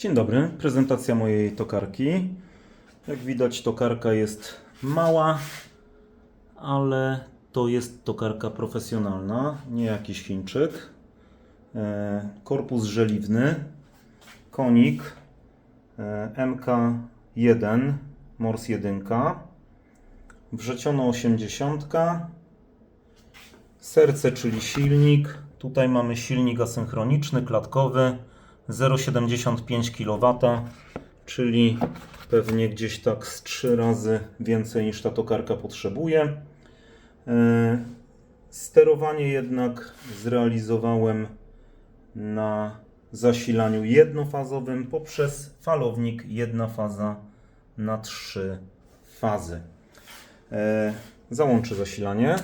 Dzień dobry, prezentacja mojej tokarki. Jak widać, tokarka jest mała, ale to jest tokarka profesjonalna, nie jakiś Chińczyk. E, Korpus żeliwny, konik e, MK1, Mors 1, wrzeciono 80, serce, czyli silnik. Tutaj mamy silnik asynchroniczny, klatkowy, 0,75 kW, czyli pewnie gdzieś tak z 3 razy więcej niż ta tokarka potrzebuje. E, Sterowanie jednak zrealizowałem na zasilaniu jednofazowym poprzez falownik jedna faza na trzy fazy. E, Załączę zasilanie.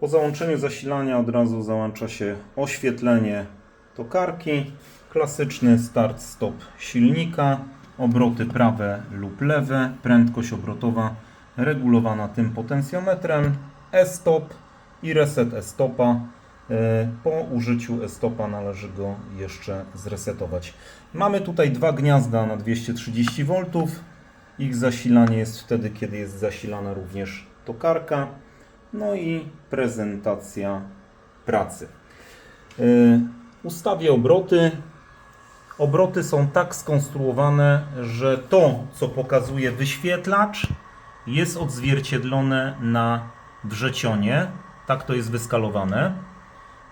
Po załączeniu zasilania od razu załącza się oświetlenie tokarki, klasyczny start-stop silnika, obroty prawe lub lewe, prędkość obrotowa regulowana tym potencjometrem, e-stop i reset e-stopa. E, Po użyciu e-stopa należy go jeszcze zresetować. Mamy tutaj dwa gniazda na 230 V. Ich zasilanie jest wtedy, kiedy jest zasilana również tokarka. No i prezentacja pracy. Yy, Ustawię obroty. Obroty są tak skonstruowane, że to, co pokazuje wyświetlacz, jest odzwierciedlone na wrzecionie. Tak to jest wyskalowane.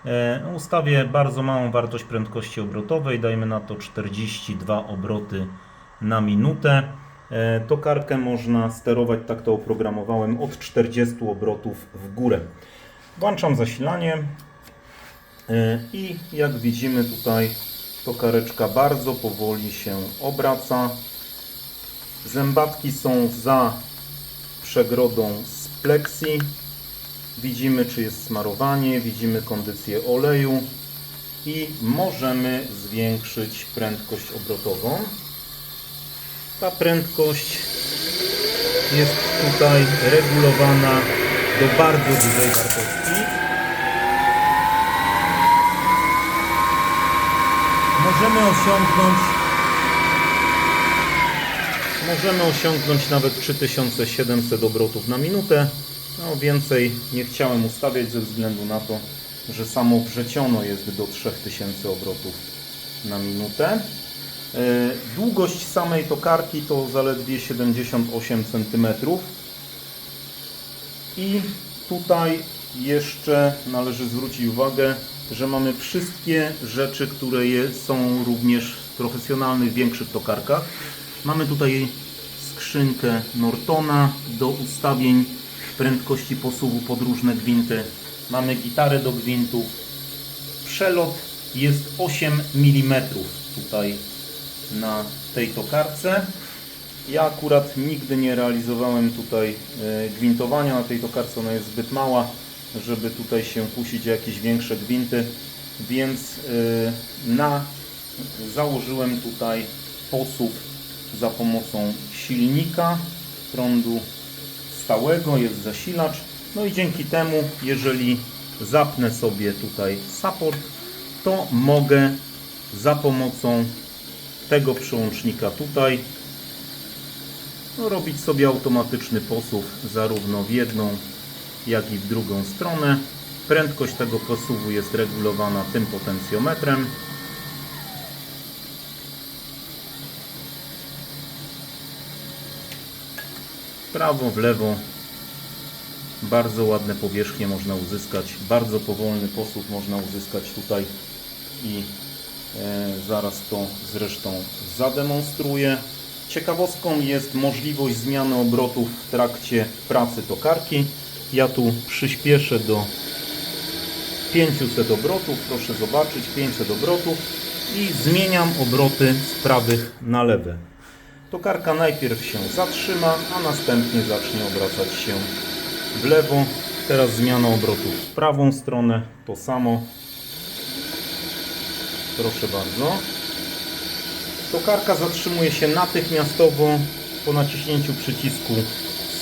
E, Ustawię bardzo małą wartość prędkości obrotowej, dajmy na to 42 obroty na minutę. E, Tokarkę można sterować, tak to oprogramowałem, od 40 obrotów w górę. Włączam zasilanie e, i jak widzimy tutaj tokareczka bardzo powoli się obraca. Zębatki są za przegrodą z plexi. Widzimy, czy jest smarowanie, widzimy kondycję oleju i możemy zwiększyć prędkość obrotową. Ta prędkość jest tutaj regulowana do bardzo dużej wartości. Możemy osiągnąć Możemy osiągnąć nawet 3700 obrotów na minutę. No więcej nie chciałem ustawiać ze względu na to, że samo wrzeciono jest do 3000 obrotów na minutę. E, Długość samej tokarki to zaledwie 78 cm. I tutaj jeszcze należy zwrócić uwagę, że mamy wszystkie rzeczy, które są również w profesjonalnych, większych tokarkach. Mamy tutaj skrzynkę Nortona do ustawień prędkości posuwu pod różne gwinty. Mamy gitarę do gwintów. Przelot jest 8 mm tutaj na tej tokarce. Ja akurat nigdy nie realizowałem tutaj e, gwintowania na tej tokarce, ona jest zbyt mała, żeby tutaj się kusić o jakieś większe gwinty, więc e, na, założyłem tutaj posuw za pomocą silnika prądu stałego, jest zasilacz, no i dzięki temu, jeżeli zapnę sobie tutaj support, to mogę za pomocą tego przełącznika tutaj no, robić sobie automatyczny posuw zarówno w jedną, jak i w drugą stronę. Prędkość tego posuwu jest regulowana tym potencjometrem. W prawo, w lewo. Bardzo ładne powierzchnie można uzyskać. Bardzo powolny posuw można uzyskać tutaj i e, zaraz to zresztą zademonstruję. Ciekawostką jest możliwość zmiany obrotów w trakcie pracy tokarki. Ja tu przyspieszę do 500 obrotów, proszę zobaczyć, 500 obrotów i zmieniam obroty z prawych na lewe. Tokarka najpierw się zatrzyma, a następnie zacznie obracać się w lewo. Teraz zmiana obrotów w prawą stronę, to samo. Proszę bardzo. Tokarka zatrzymuje się natychmiastowo po naciśnięciu przycisku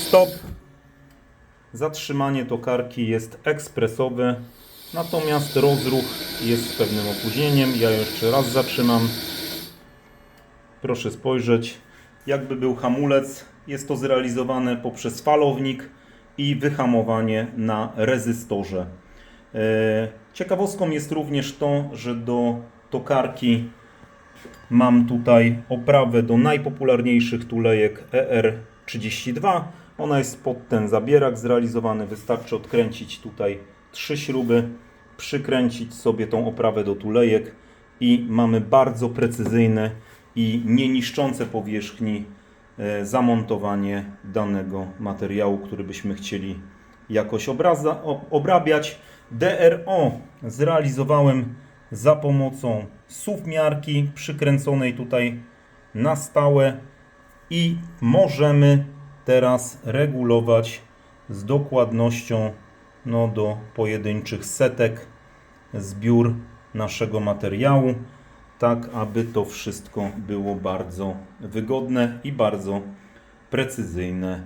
stop. Zatrzymanie tokarki jest ekspresowe, natomiast rozruch jest z pewnym opóźnieniem. Ja jeszcze raz zatrzymam. Proszę spojrzeć, jakby był hamulec. Jest to zrealizowane poprzez falownik i wyhamowanie na rezystorze. E, Ciekawostką jest również to, że do tokarki mam tutaj oprawę do najpopularniejszych tulejek ER32. Ona jest pod ten zabierak zrealizowany. Wystarczy odkręcić tutaj trzy śruby, przykręcić sobie tą oprawę do tulejek i mamy bardzo precyzyjne i nieniszczące powierzchni e, zamontowanie danego materiału, który byśmy chcieli jakoś obraza, obrabiać. DRO zrealizowałem za pomocą suwmiarki przykręconej tutaj na stałe i możemy teraz regulować z dokładnością no, do pojedynczych setek zbiór naszego materiału, tak aby to wszystko było bardzo wygodne i bardzo precyzyjne.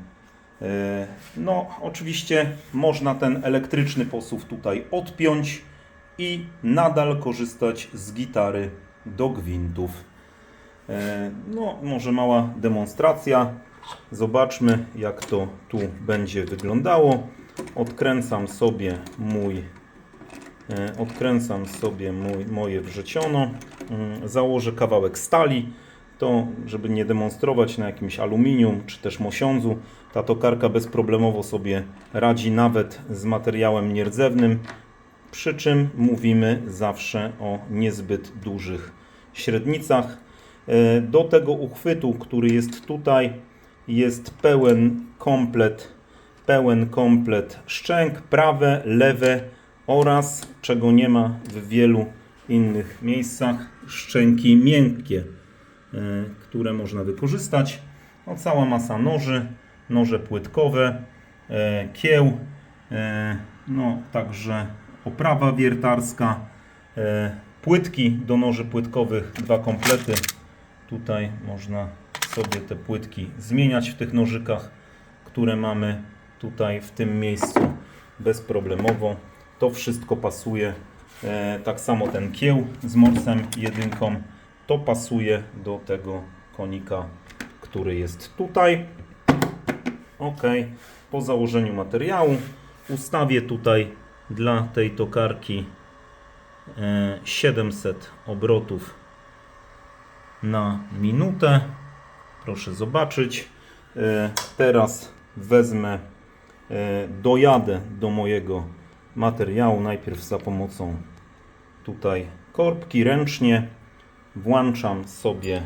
E, No, oczywiście można ten elektryczny posuw tutaj odpiąć i nadal korzystać z gitary do gwintów. E, No, może mała demonstracja. Zobaczmy, jak to tu będzie wyglądało. Odkręcam sobie mój E, Odkręcam sobie mój, moje wrzeciono, Mm, założę kawałek stali, to żeby nie demonstrować na jakimś aluminium czy też mosiądzu, ta tokarka bezproblemowo sobie radzi nawet z materiałem nierdzewnym, przy czym mówimy zawsze o niezbyt dużych średnicach. E, Do tego uchwytu, który jest tutaj, jest pełen komplet, pełen komplet szczęk, prawe, lewe oraz, czego nie ma w wielu innych miejscach, szczęki miękkie, e, które można wykorzystać. No, cała masa noży, noże płytkowe, e, kieł, e, no także oprawa wiertarska, płytki do noży płytkowych, dwa komplety. Tutaj można sobie te płytki zmieniać w tych nożykach, które mamy tutaj w tym miejscu bezproblemowo. To wszystko pasuje. E, tak samo ten kieł z morsem jedynką. To pasuje do tego konika, który jest tutaj. Ok. Po założeniu materiału ustawię tutaj dla tej tokarki e, 700 obrotów na minutę. Proszę zobaczyć. E, Teraz wezmę, e, dojadę do mojego materiału najpierw za pomocą tutaj korbki ręcznie. Włączam sobie,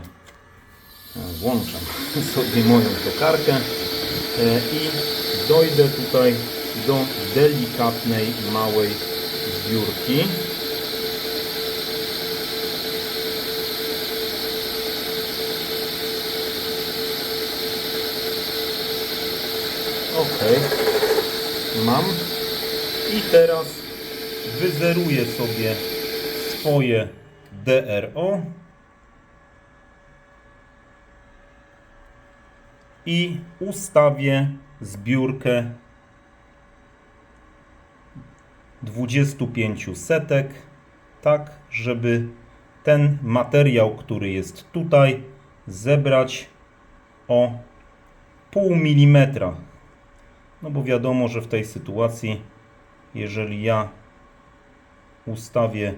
e, włączam sobie moją tokarkę i dojdę tutaj do delikatnej, małej zbiórki. Ok, mam. I teraz wyzeruję sobie swoje DRO i ustawię zbiórkę 25 setek, tak żeby ten materiał, który jest tutaj, zebrać o pół milimetra. No bo wiadomo, że w tej sytuacji, jeżeli ja ustawię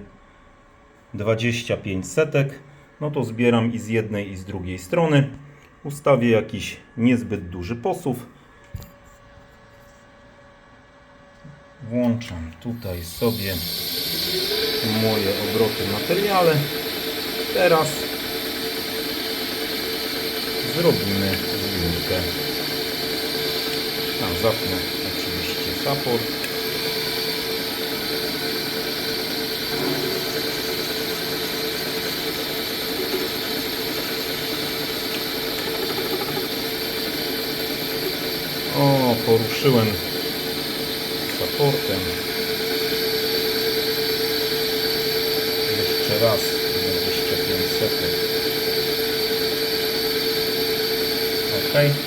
25 setek, no to zbieram i z jednej i z drugiej strony. Ustawię jakiś niezbyt duży posuw. Włączam tutaj sobie moje obroty materiale. Teraz zrobimy zbiórkę. Zapnę oczywiście support. O, poruszyłem supportem. Jeszcze raz 25 sekund. Ok.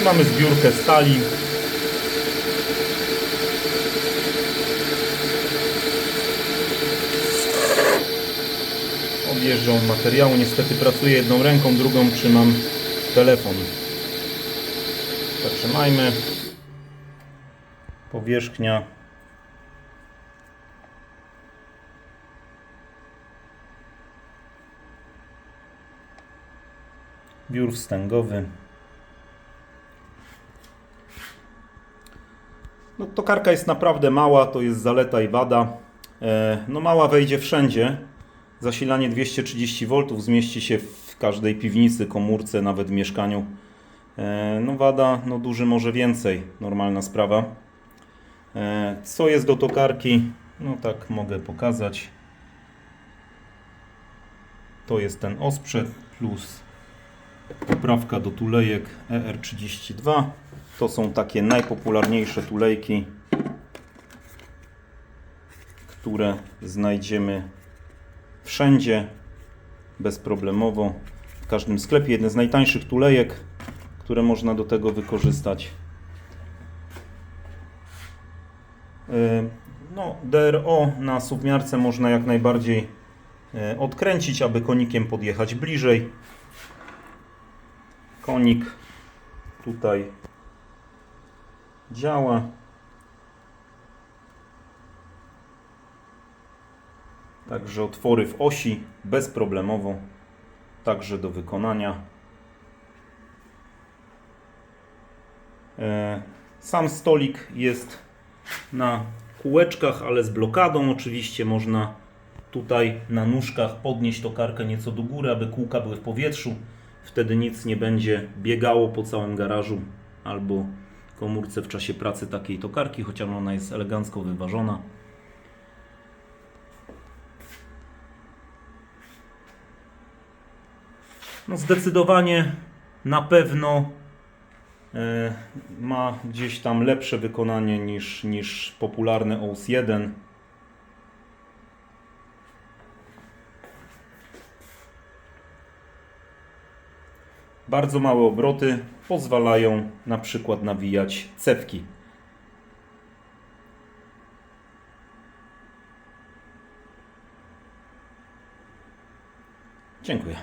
I mamy zbiórkę stali. wjeżdżał materiału. Niestety pracuję jedną ręką, drugą trzymam telefon. Zatrzymajmy. Powierzchnia. Biur wstęgowy. No, tokarka jest naprawdę mała, to jest zaleta i wada. E, No mała wejdzie wszędzie. Zasilanie 230 V zmieści się w każdej piwnicy, komórce, nawet w mieszkaniu. E, No wada, no duży może więcej, normalna sprawa. E, Co jest do tokarki? No tak mogę pokazać. To jest ten osprzęt plus poprawka do tulejek ER32. To są takie najpopularniejsze tulejki, które znajdziemy wszędzie bezproblemowo w każdym sklepie. Jeden z najtańszych tulejek, które można do tego wykorzystać. Yy, No, DRO na suwmiarce można jak najbardziej yy, odkręcić, aby konikiem podjechać bliżej. Konik tutaj działa. Także otwory w osi bezproblemowo, także do wykonania. E, Sam stolik jest na kółeczkach, ale z blokadą. Oczywiście można tutaj na nóżkach podnieść tokarkę nieco do góry, aby kółka były w powietrzu. Wtedy nic nie będzie biegało po całym garażu albo komórce w czasie pracy takiej tokarki, chociaż ona jest elegancko wyważona. No zdecydowanie na pewno e, ma gdzieś tam lepsze wykonanie niż, niż popularny OS 1. Bardzo małe obroty pozwalają na przykład nawijać cewki. Dziękuję.